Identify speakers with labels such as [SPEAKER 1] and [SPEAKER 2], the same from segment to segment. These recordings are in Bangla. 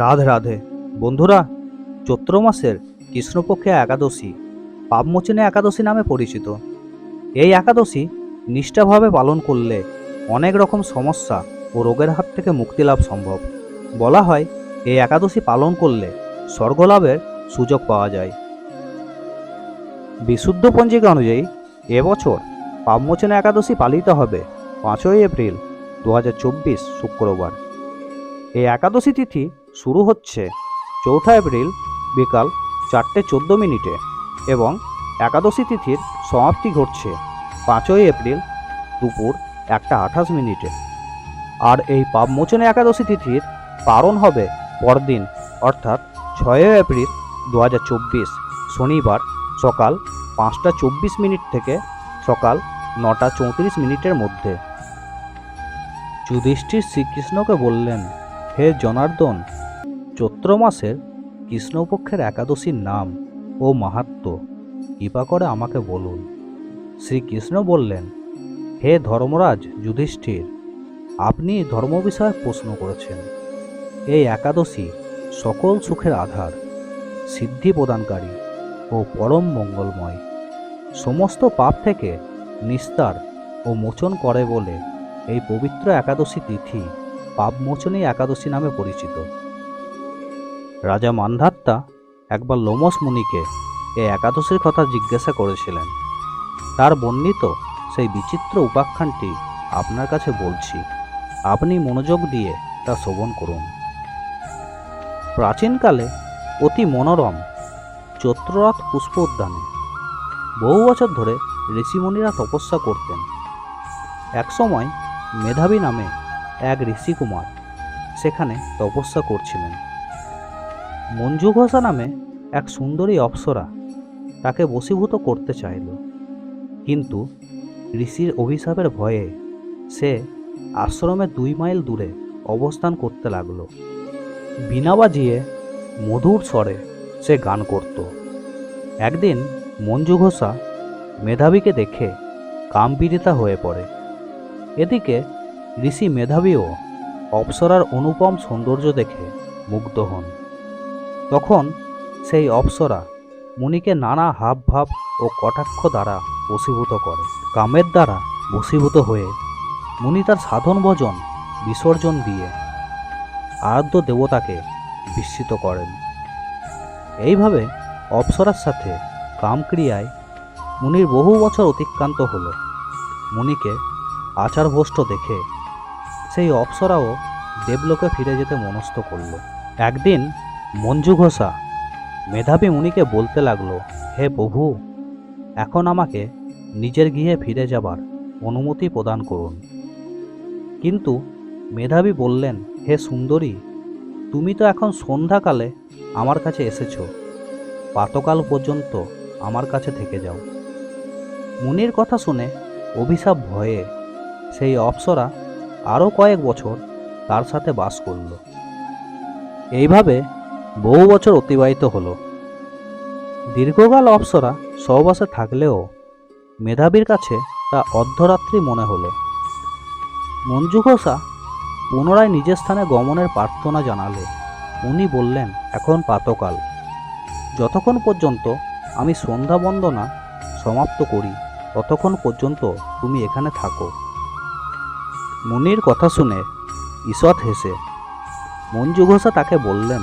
[SPEAKER 1] রাধে রাধে। বন্ধুরা, চৈত্র মাসের কৃষ্ণপক্ষে একাদশী পাপমোচনে একাদশী নামে পরিচিত। এই একাদশী নিষ্ঠাভাবে পালন করলে অনেক রকম সমস্যা ও রোগের হাত থেকে মুক্তি লাভ সম্ভব। বলা হয়, এই একাদশী পালন করলে স্বর্গলাভের সুযোগ পাওয়া যায়। বিশুদ্ধ পঞ্জিকা অনুযায়ী এবছর পাপমোচনে একাদশী পালিত হবে পাঁচই এপ্রিল দু হাজার চব্বিশ শুক্রবার। এই একাদশী তিথি শুরু হচ্ছে চৌঠা এপ্রিল বিকাল চারটে চোদ্দ মিনিটে এবং একাদশী তিথির সমাপ্তি ঘটছে পাঁচই এপ্রিল দুপুর একটা আঠাশ মিনিটে। আর এই পাপমোচনে একাদশী তিথির পারণ হবে পরদিন, অর্থাৎ ছয়ই এপ্রিল দু হাজার চব্বিশ, শনিবার সকাল পাঁচটা চব্বিশ মিনিট থেকে সকাল নটা চৌত্রিশ মিনিটের মধ্যে। যুধিষ্ঠির শ্রীকৃষ্ণকে বললেন, হে জনার্দন চৈত্র মাসের কৃষ্ণপক্ষের একাদশীর নাম ও মাহাত্ম কৃপা করে আমাকে বলুন। শ্রীকৃষ্ণ বললেন, হে ধর্মরাজ যুধিষ্ঠির, আপনি ধর্ম বিষয়ে প্রশ্ন করেছেন। এই একাদশী সকল সুখের আধার, সিদ্ধি প্রদানকারী ও পরম মঙ্গলময়। সমস্ত পাপ থেকে নিস্তার ও মোচন করে বলে এই পবিত্র একাদশী তিথি পাপমোচনী একাদশী নামে পরিচিত। রাজা মান্ধাত্তা একবার লোমস মুনিকে এ একাদশীর কথা জিজ্ঞাসা করেছিলেন। তার বর্ণিত সেই বিচিত্র উপাখ্যানটি আপনার কাছে বলছি, আপনি মনোযোগ দিয়ে তা শ্রবণ করুন। প্রাচীনকালে অতি মনোরম চৈত্ররথ পুষ্প উদ্যানে বহু বছর ধরে ঋষিমুনিরা তপস্যা করতেন। একসময় মেধাবী নামে এক ঋষিকুমার সেখানে তপস্যা করছিলেন। মঞ্জু ঘোষা নামে এক সুন্দরী অপ্সরা তাকে বশীভূত করতে চাইল। কিন্তু ঋষির অভিশাপের ভয়ে সে আশ্রমে দুই মাইল দূরে অবস্থান করতে লাগল। বিনা বাজিয়ে মধুর স্বরে সে গান করত। একদিন মঞ্জু ঘোষা মেধাবীকে দেখে কামপীড়িতা হয়ে পড়ে। এদিকে ঋষি মেধাবীও অপ্সরার অনুপম সৌন্দর্য দেখে মুগ্ধ হন। তখন সেই অপ্সরা মুনিকে নানা হাব ভাব ও কটাক্ষ দ্বারা বশীভূত করে। কামের দ্বারা বশীভূত হয়ে মুনি তার সাধন ভজন বিসর্জন দিয়ে আরাধ্য দেবতাকে বিস্মিত করেন। এইভাবে অপ্সরার সাথে কামক্রিয়ায় মুনির বহু বছর অতিক্রান্ত হলো। মুনিকে আচারভ্রষ্ট দেখে সেই অপ্সরাও দেবলোকে ফিরে যেতে মনস্থ করল। একদিন মঞ্জু ঘোষা। মেধাবী মুনিকে বলতে লাগল, হে প্রভু, এখন আমাকে নিজের গৃহে ফিরে যাবার অনুমতি প্রদান করুন। কিন্তু মেধাবী বললেন, হে সুন্দরী, তুমি তো এখন সন্ধ্যাকালে আমার কাছে এসেছ। পাতকাল পর্যন্ত আমার কাছে থেকে যাও। মুনির কথা শুনে অভিশাপ ভয়ে সেই অপ্সরা আরও কয়েক বছর তার সাথে বাস করল। এইভাবে বহু বছর অতিবাহিত হলো। দীর্ঘকাল অপ্সরা সহবাসে থাকলেও মেধাবীর কাছে তা অর্ধরাত্রি মনে হলো। মঞ্জু ঘোষা পুনরায় নিজের স্থানে গমনের প্রার্থনা জানালে। উনি বললেন, এখন পাতকাল। যতক্ষণ পর্যন্ত আমি সন্ধ্যা বন্দনা সমাপ্ত করি, ততক্ষণ পর্যন্ত তুমি এখানে থাকো। মুনির কথা শুনে ঈষৎ হেসে, মঞ্জু ঘোষা তাকে বললেন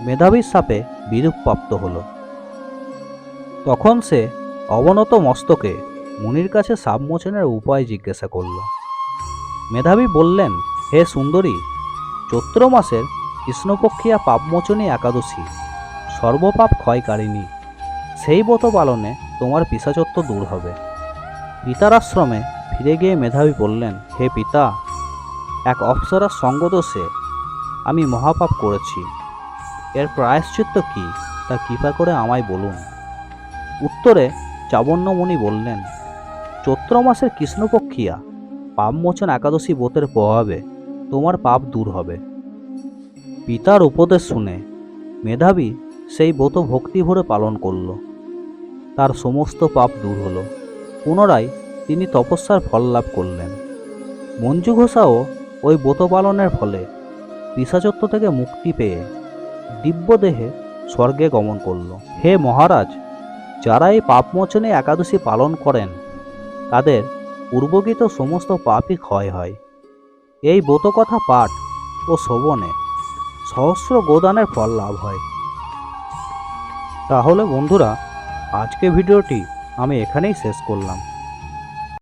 [SPEAKER 1] মেধাবীর সাপে বিরূপ প্রাপ্ত হলো। তখন সে অবনত মস্তকে মুনির কাছে সাপ মোচনের উপায় জিজ্ঞাসা করল। মেধাবী বললেন, হে সুন্দরী, চৈত্র মাসের কৃষ্ণপক্ষিয়া পাপমোচনী একাদশী, সর্বপাপ ক্ষয়কারিণী, সেই ব্রত পালনে তোমার পিসাচত্ব দূর হবে। পিতার আশ্রমে ফিরে গিয়ে মেধাবী বললেন, হে পিতা, এক অপ্সরার সঙ্গদোষে আমি মহাপাপ করেছি। এর প্রায়শ্চিত্ত কি, তা কৃপা করে আমায় বলুন। উত্তরে চাবণ্যমণি বললেন, চৈত্র মাসের কৃষ্ণপক্ষিয়া পাপমোচন একাদশী ব্রতের প্রভাবে তোমার পাপ দূর হবে। পিতার উপদেশ শুনে মেধাবী সেই ব্রত ভক্তি ভরে পালন করল। তার সমস্ত পাপ দূর হলো। পুনরায় তিনি তপস্যার ফল লাভ করলেন। মঞ্জু ঘোষাও ওই ব্রত পালনের ফলে পিসাচত্ব থেকে মুক্তি পেয়ে দিব্য দেহে স্বর্গে গমন করল। হে মহারাজ, যারা এই পাপমোচনে একাদশী পালন করেন, তাদের পূর্বকৃত সমস্ত পাপই ক্ষয় হয়। এই ব্রতকথা পাঠ ও শ্রবণে সহস্র গোদানের ফল লাভ হয়। তাহলে বন্ধুরা আজকে ভিডিওটি আমি এখানেই শেষ করলাম।